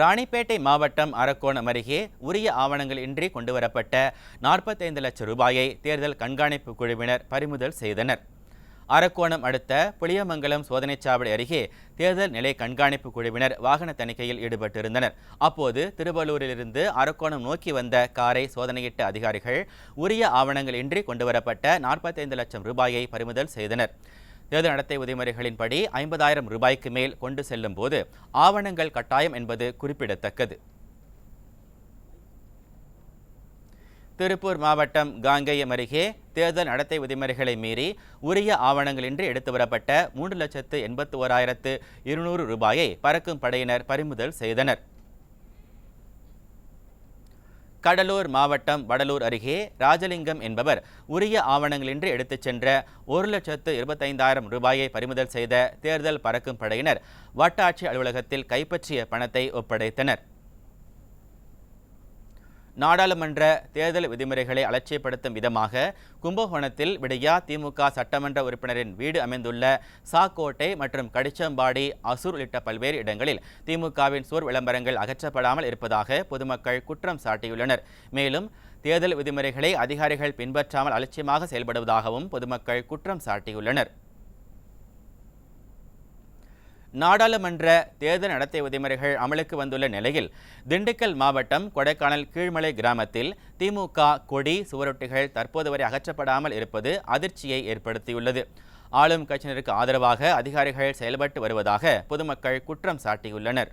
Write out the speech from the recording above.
ராணிப்பேட்டை மாவட்டம் அரக்கோணம் அருகே உரிய ஆவணங்கள் இன்றி கொண்டுவரப்பட்ட நாற்பத்தைந்து லட்சம் ரூபாயை தேர்தல் கண்காணிப்பு குழுவினர் பறிமுதல் செய்தனர். அரக்கோணம் அடுத்த புளியமங்கலம் சோதனைச் சாவடி அருகே தேர்தல் நிலை கண்காணிப்பு குழுவினர் வாகன தணிக்கையில் ஈடுபட்டிருந்தனர். அப்போது திருவள்ளூரிலிருந்து அரக்கோணம் நோக்கி வந்த காரை சோதனையிட்ட அதிகாரிகள் உரிய ஆவணங்கள் இன்றி கொண்டுவரப்பட்ட நாற்பத்தைந்து லட்சம் ரூபாயை பறிமுதல் செய்தனர். தேர்தல் நடத்தை விதிமுறைகளின்படி ஐம்பதாயிரம் ரூபாய்க்கு மேல் கொண்டு செல்லும் போது ஆவணங்கள் கட்டாயம் என்பது குறிப்பிடத்தக்கது. திருப்பூர் மாவட்டம் காங்கேயம் அருகே தேர்தல் நடத்தை விதிமுறைகளை மீறி உரிய ஆவணங்களின்றி எடுத்து வரப்பட்ட மூன்று லட்சத்து எண்பத்தி ஓராயிரத்து இருநூறு ரூபாயை பறக்கும் படையினர் பறிமுதல் செய்தனர். கடலூர் மாவட்டம் வடலூர் அருகே ராஜலிங்கம் என்பவர் உரிய ஆவணங்களின்றி எடுத்துச் சென்ற ஒரு லட்சத்து இருபத்தைந்தாயிரம் ரூபாயை பறிமுதல் செய்த தேர்தல் பறக்கும் படையினர் வட்டாட்சி அலுவலகத்தில் கைப்பற்றிய பணத்தை ஒப்படைத்தனர். நாடாளுமன்ற தேர்தல் விதிமுறைகளை அலட்சியப்படுத்தும் விதமாக கும்பகோணத்தில் விடியா திமுக சட்டமன்ற உறுப்பினரின் வீடு அமைந்துள்ள சாக்கோட்டை மற்றும் கடிச்சம்பாடி அசூர் உள்ளிட்ட பல்வேறு இடங்களில் திமுகவின் சோர் விளம்பரங்கள் அகற்றப்படாமல் இருப்பதாக பொதுமக்கள் குற்றம் சாட்டியுள்ளனர். மேலும் தேர்தல் விதிமுறைகளை அதிகாரிகள் பின்பற்றாமல் அலட்சியமாக செயல்படுவதாகவும் பொதுமக்கள் குற்றம் சாட்டியுள்ளனர். நாடாளுமன்ற தேர்தல் நடத்தை விதிமுறைகள் அமலுக்கு வந்துள்ள நிலையில் திண்டுக்கல் மாவட்டம் கொடைக்கானல் கீழ்மலை கிராமத்தில் திமுக கொடி சுவரொட்டிகள் தற்போது வரை அகற்றப்படாமல் இருப்பது அதிர்ச்சியை ஏற்படுத்தியுள்ளது. ஆளும் கட்சியினருக்கு ஆதரவாக அதிகாரிகள் செயல்பட்டு வருவதாக பொதுமக்கள் குற்றம் சாட்டியுள்ளனர்.